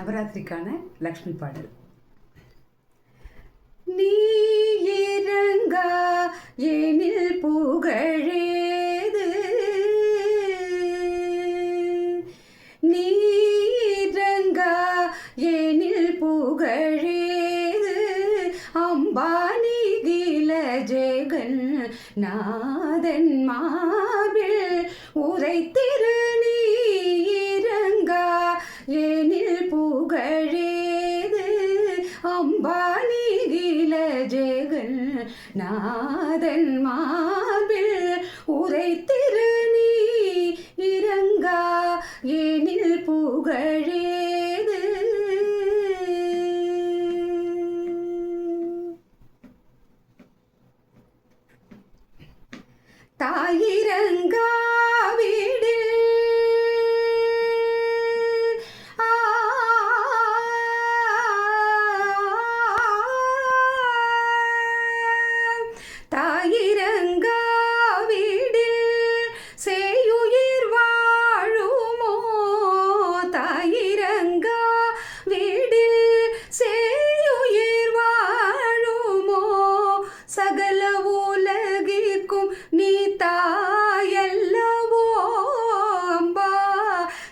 நவராத்திரிக்கான லக்ஷ்மி பாடல். நீ இறங்கா எனில் புகழேது. நீ இறங்கா எனில் புகழேது. அம்பானி கீழ ஜெகன் நாதன் மார்பில் உரைத்திரு. நாதன் மார்பில் உரைத்திரு நீ. இறங்கா எனில் புகழேது. தாயிரங்கா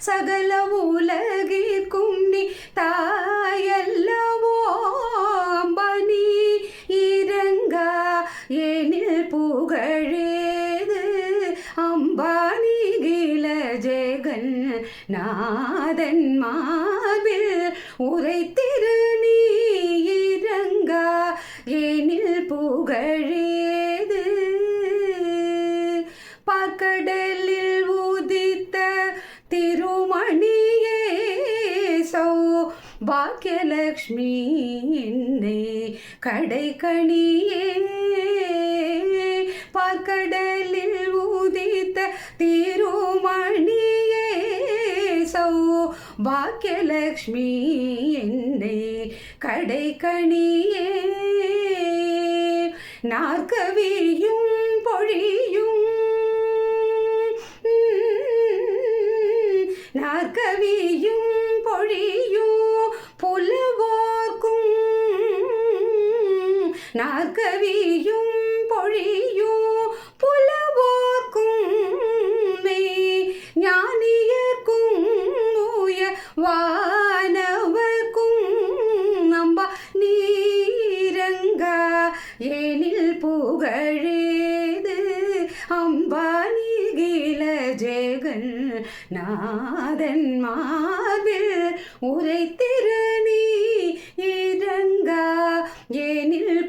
சகல உலகிற்கும் நீ தாயல்லவோம்பனி இறங்க எனில் புகழேது. அம்பானி கில ஜெகன் நாதன் மார்பில் உரைத்திரு நீ இறங்க எனில் புகழே பாக்கியலக்ஷ்மி என்னை கடைக்கணியே பார்க்கடலில் ஊதித்த திருமணியே சௌ பாக்கியலக்ஷ்மி என்னை கடைக்கணியே நாற்கவியும் பொழியும் நாற்கவியும் பொழியும் புலவோர்க்கும் நாற்கவியும் பொழியும் புலவோர்க்கும் மெய் ஞானியர்க்கும் உய வானவர்க்கும் நம்ப நீரங்க ஏனில் புகழேது அம்பானி கில ஜெகன் நாதன் மாவில் உரைத்திரு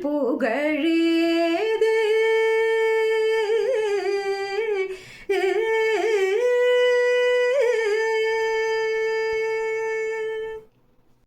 நீ இறங்கா ஏனில் புகழே